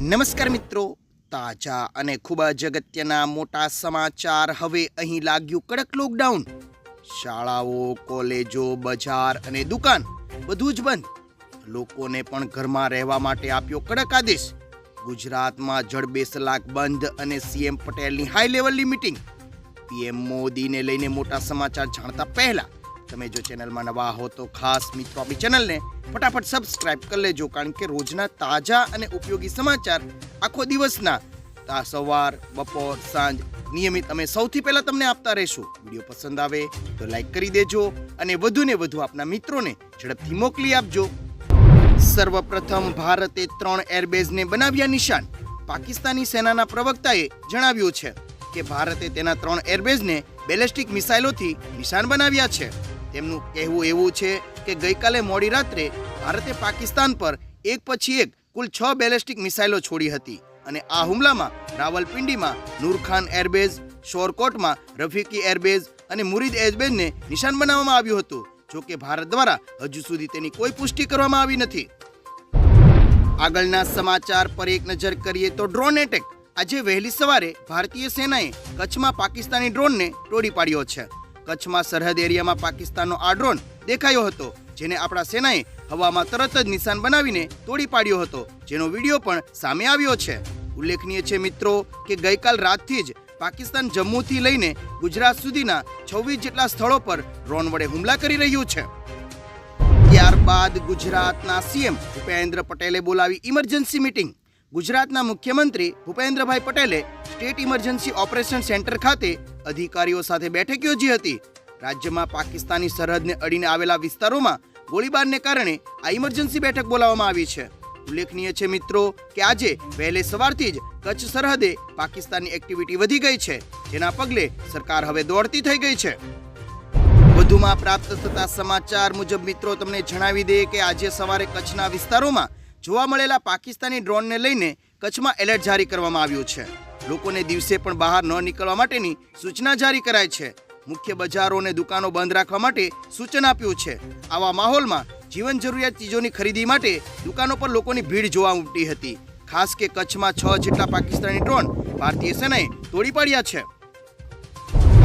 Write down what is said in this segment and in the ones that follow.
નમસ્કાર મિત્રો, તાજા અને ખૂબ જ અગત્યના મોટા સમાચાર હવે અહીં લાગ્યું કડક લોકડાઉન. શાળાઓ, કોલેજો, બજાર અને દુકાન બધું જ બંધ. લોકોને પણ ઘરમાં રહેવા માટે આપ્યો કડક આદેશ. ગુજરાતમાં જડબેસલાક બંધ અને સીએમ પટેલની હાઈ લેવલની મીટિંગ પીએમ મોદીને લઈને મોટા સમાચાર જાણતા પહેલા તમે જો ચેનલમાં નવા હો તો ખાસ મિત્રો આપણી ચેનલને ફટાફટ સબસ્ક્રાઇબ કરી લેજો, કારણ કે રોજના તાજા અને ઉપયોગી સમાચાર આખો દિવસના તા સવાર, બપોર, સાંજ નિયમિત અમે સૌથી પહેલા તમને આપતા રહીશું. વીડિયો પસંદ આવે તો લાઈક કરી દેજો અને વધુને વધુ આપના મિત્રોને ઝડપથી મોકલી આપજો. સર્વપ્રથમ ભારતે ત્રણ એરબેઝને બનાવ્યા નિશાન. પાકિસ્તાની સેનાના પ્રવક્તાએ જણાવ્યું છે કે ભારતે તેના ત્રણ એરબેઝને બેલેસ્ટિક મિસાઇલોથી નિશાન બનાવ્યા છે. તેમનું કહેવું એવું છે કે ગઈકાલે મોડી રાત્રે ભારતે પાકિસ્તાન પર એક પછી એક કુલ છ બેલેસ્ટિક મિસાઇલો છોડી હતી અને આ હુમલામાં રાવલપિંડીમાં નૂરખાન એરબેઝ, શોરકોટમાં રફીકી એરબેઝ અને મુરીદ એરબેઝને નિશાન બનાવવામાં આવ્યું હતું, જો કે ભારત દ્વારા હજુ સુધી તેની કોઈ પુષ્ટિ કરવામાં આવી નથી. આગળના સમાચાર પર એક નજર કરીએ તો ડ્રોન એટેક આજે વહેલી સવારે ભારતીય સેનાએ કચ્છમાં પાકિસ્તાની ડ્રોનને તોડી પાડ્યો છે. કચ્છમાં સરહદ એરિયામાં પાકિસ્તાનનો આ ડ્રોન દેખાયો હતો, જેને આપણા સેનાએ હવામાં તરત જ નિશાન બનાવીને તોડી પાડ્યો હતો. જેનો વીડિયો પણ સામે આવ્યો છે. ઉલ્લેખનીય છે મિત્રો કે ગઈકાલ રાતથી જ પાકિસ્તાન જમ્મુથી લઈને ગુજરાત સુધીના છવ્વીસ જેટલા સ્થળો પર ડ્રોન વડે હુમલા કરી રહ્યું છે. ત્યારબાદ ગુજરાતના સીએમ ભૂપેન્દ્ર પટેલે બોલાવી ઇમરજન્સી મીટિંગ. ગુજરાતના મુખ્યમંત્રી ભૂપેન્દ્રભાઈ પટેલે સ્ટેટ ઇમરજન્સી ઓપરેશન સેન્ટર ખાતે અધિકારીઓ સાથે બેઠક યોજી હતી. રાજ્યમાં પાકિસ્તાની સરહદને અડીને આવેલા વિસ્તારોમાં ગોળીબારને કારણે આ ઇમરજન્સી બેઠક બોલાવવામાં આવી છે. ઉલ્લેખનીય છે મિત્રો કે આજે વહેલે સવારથી જ કચ્છ સરહદે પાકિસ્તાનની એક્ટિવિટી વધી ગઈ છે, જેના પગલે સરકાર હવે દોડતી થઈ ગઈ છે. વધુમાં પ્રાપ્ત થતા સમાચાર મુજબ મિત્રો તમને જણાવી દઈએ કે આજે સવારે કચ્છના વિસ્તારોમાં જોવા મળેલા પાકિસ્તાની ડ્રોનને લઈને કચ્છમાં એલર્ટ જારી કરવામાં આવ્યું છે. લોકોને દિવસે પણ બહાર ન નીકળવા માટેની સૂચના જારી કરાઈ છે. મુખ્ય બજારો અને દુકાનો બંધ રાખવા માટે સૂચન આપ્યું છે. આવા માહોલમાં જીવન જરૂરિયાત ચીજોની ખરીદી માટે દુકાનો પર લોકોની ભીડ જોવા ઉમટી હતી. ખાસ કે કચ્છમાં છ જેટલા પાકિસ્તાની ડ્રોન ભારતીય સેનાએ તોડી પાડ્યા છે.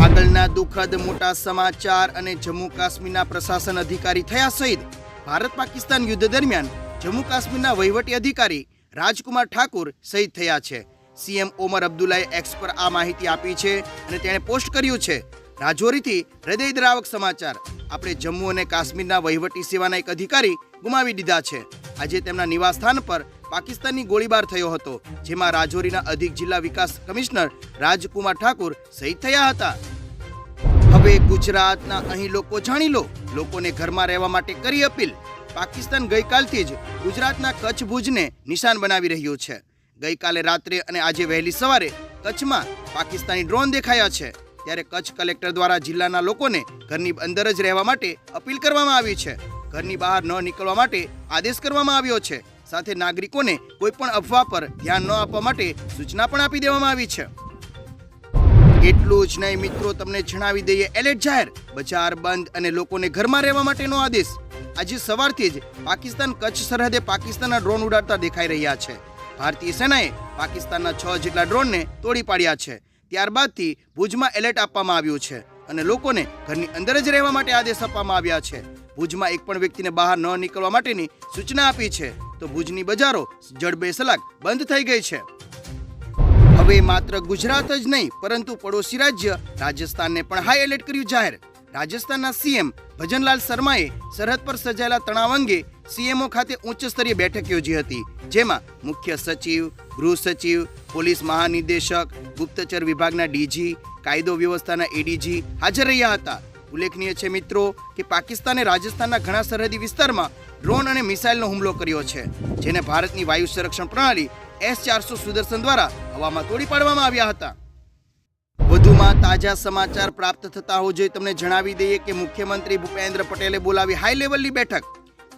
આગળના દુઃખદ મોટા સમાચાર અને જમ્મુ કાશ્મીરના પ્રશાસન અધિકારી થયા સહિત ભારત પાકિસ્તાન યુદ્ધ દરમિયાન જમ્મુ કાશ્મીરના વહીવટી અધિકારી રાજકુમાર ઠાકુર શહીદ થયા છે. સીએમ ઓમર અબ્દુલ્લાએ એક્સ પર આ માહિતી આપી છે અને તેણે પોસ્ટ કર્યું છે. રાજૌરીથી હૃદયદ્રાવક સમાચાર. આપણે જમ્મુ અને કાશ્મીરના વહીવટી સેવાના એક અધિકારી ગુમાવી દીધા છે. આજે તેમના નિવાસસ્થાન પર પાકિસ્તાની ગોળીબાર થયો હતો, જેમાં રાજૌરીના અધિક જિલ્લા વિકાસ કમિશનર રાજકુમાર ઠાકુર શહીદ થયા હતા. હવે ગુજરાતના અહીં લોકો જાણી લો. લોકોને ઘરમાં રહેવા માટે કરી અપીલ. પાકિસ્તાન ગઈકાલથી જ ગુજરાતના કચ્છ ભુજને નિશાન બનાવી રહ્યું છે. ગઈકાલે રાત્રે અને આજે વહેલી સવારે કચ્છમાં પાકિસ્તાની ડ્રોન દેખાયા છે. ત્યારે કચ્છ કલેક્ટર દ્વારા જિલ્લાના લોકોને ઘરની અંદર જ રહેવા માટે અપીલ કરવામાં આવી છે. ઘરની બહાર ન નીકળવા માટે આદેશ કરવામાં આવ્યો છે. સાથે નાગરિકોને કોઈ પણ અફવા પર ધ્યાન ન આપવા માટે સૂચના પણ આપી દેવામાં આવી છે. એટલું જ નહીં મિત્રો, તમને જણાવી દઈએ એલર્ટ જાહેર. બજાર બંધ અને લોકોને ઘરમાં રહેવા માટેનો આદેશ. આજે સવારથી જ પાકિસ્તાન કચ્છ સરહદે પાકિસ્તાનના ડ્રોન ઉડાડતા દેખાઈ રહ્યા છે. ભારતીય સેનાએ પાકિસ્તાનના છ જેટલા ડ્રોનને તોડી પાડ્યા છે. ત્યારબાદથી ભુજમાં એલર્ટ આપવામાં આવ્યું છે અને લોકોને ઘરની અંદર જ રહેવા માટે આદેશ આપવામાં આવ્યા છે. ભુજમાં એક પણ વ્યક્તિને બહાર ન નીકળવા માટેની સૂચના આપી છે. તો ભુજની બજારો જડબેસલાક બંધ થઈ ગઈ છે. હવે માત્ર ગુજરાત જ નહીં, પરંતુ પડોશી રાજ્ય રાજસ્થાનને પણ હાઈ એલર્ટ કર્યું જાહેર. રાજસ્થાનના સીએમ ભજનલાલ શર્માએ સરહદ પર સજાયેલા તણાવ અંગે સીએમઓ ખાતે ઉચ્ચ સ્તરીય બેઠક યોજી હતી, જેમાં મુખ્ય સચિવ, ગૃહ સચિવ, પોલીસ મહાનિદેશક, ગુપ્તચર વિભાગના ડીજી, કાયદો વ્યવસ્થાના એડીજી હાજર રહ્યા હતા. ઉલ્લેખનીય છે મિત્રો કે પાકિસ્તાને રાજસ્થાનના ઘણા સરહદી વિસ્તારમાં ડ્રોન અને મિસાઇલનો હુમલો કર્યો છે, જેને ભારતની વાયુ સંરક્ષણ પ્રણાલી એસ ચારસો સુદર્શન દ્વારા હવામાં તોડી પાડવામાં આવ્યા હતા. વધુમાં તાજા સમાચાર પ્રાપ્ત થતા હોજે તમને જણાવી દઈએ કે મુખ્યમંત્રી ભૂપેન્દ્ર પટેલે બોલાવી હાઈ લેવલની બેઠક.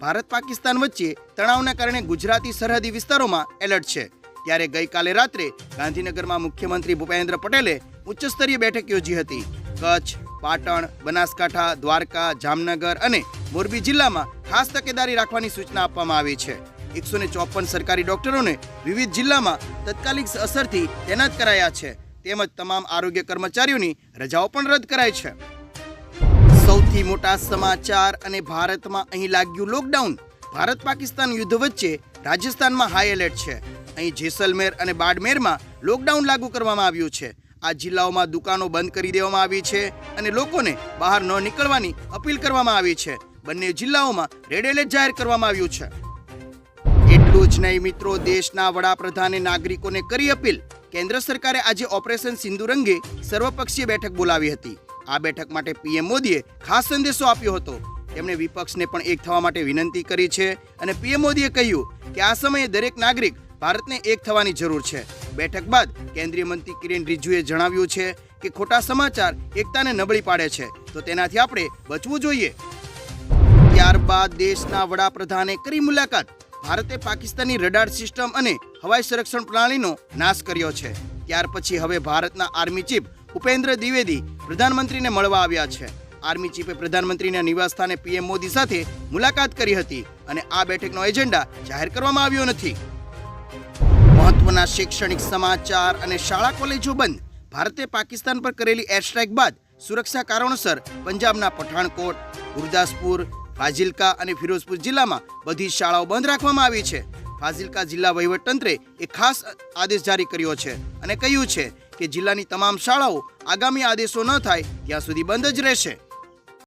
ભારત પાકિસ્તાન વચ્ચે તણાવના કારણે ગુજરાતી સરહદી વિસ્તારોમાં એલર્ટ છે. ત્યારે ગઈકાલે રાત્રે ગાંધીનગરમાં મુખ્યમંત્રી ભૂપેન્દ્ર પટેલે ઉચ્ચ સ્તરીય બેઠક યોજી હતી. કચ્છ, પાટણ, બનાસકાંઠા, દ્વારકા, જામનગર અને મોરબી જિલ્લામાં ખાસ તકેદારી રાખવાની સૂચના આપવામાં આવી છે. એકસો ચોપન સરકારી ડોક્ટરોને વિવિધ જિલ્લામાં તત્કાલિક અસરથી તૈનાત કરાયા છે. તેમજ તમામ આરોગ્ય કર્મચારીઓની રજાઓ પણ રદ કરાઈ છે. સૌથી મોટા સમાચાર અને ભારતમાં અહીં લાગ્યું લોકડાઉન. ભારત પાકિસ્તાન યુદ્ધ વચ્ચે રાજસ્થાનમાં હાઈ એલર્ટ છે. અહીં જેસલમેર અને બાડમેરમાં લોકડાઉન લાગુ કરવામાં આવ્યું છે. આ જિલ્લાઓમાં દુકાનો બંધ કરી દેવામાં આવી છે અને લોકોને બહાર ન નીકળવાની અપીલ કરવામાં આવી છે. બંને જિલ્લાઓમાં રેડ એલર્ટ જાહેર કરવામાં આવ્યું છે. એટલું જ નહીં મિત્રો, દેશના વડાપ્રધાને નાગરિકોને કરી અપીલ. કેન્દ્ર સરકારે આજે ઓપરેશન સિંધુ અંગે સર્વપક્ષીય બેઠક બોલાવી હતી. આ બેઠક માટે પીએમ મોદીએ ખાસ સંદેશો આપ્યો હતો. તેમણે વિપક્ષને પણ એક થવા માટે વિનંતી કરી છે અને પીએમ મોદીએ કહ્યું કે આ સમયે દરેક નાગરિક ભારતને એક થવાની જરૂર છે. બેઠક બાદ કેન્દ્રીય મંત્રી કિરેન રિજ્જુએ જણાવ્યું છે કે ખોટા સમાચાર એકતાને નબળી પાડે છે. તો તેનાથી આપણે બચવું જોઈએ. ત્યારબાદ દેશના વડાપ્રધાને કરી મુલાકાત. ભારતે પાકિસ્તાની રડાર સિસ્ટમ અને હવાઈ સંરક્ષણ પ્રણાલીનો નાશ કર્યો છે. ત્યાર પછી હવે ભારતના આર્મી ચીફ ઉપેન્દ્ર દ્વિવેદી પ્રધાનમંત્રીને મળવા આવ્યા છે. આર્મી ચીફે પ્રધાનમંત્રીના નિવાસસ્થાને પીએમ મોદી સાથે મુલાકાત કરી હતી અને આ બેઠકનો એજન્ડા જાહેર કરવામાં આવ્યો નથી. મહત્વના શૈક્ષણિક સમાચાર અને શાળા કોલેજો બંધ. ભારતે પાકિસ્તાન પર કરેલી એર સ્ટ્રાઇક બાદ સુરક્ષા કારણોસર પંજાબના પઠાણકોટ, ગુરદાસપુર ફાઝિલકા અને ફિરોઝપુર જિલ્લામાં બધી શાળાઓ બંધ રાખવામાં આવી છે. ફાઝિલકા જિલ્લા વહીવટતંત્રે એક ખાસ આદેશ જારી કર્યો છે અને કહ્યું છે કે જિલ્લાની તમામ શાળાઓ આગામી આદેશો ન થાય, ત્યાં સુધી બંધ જ રહેશે.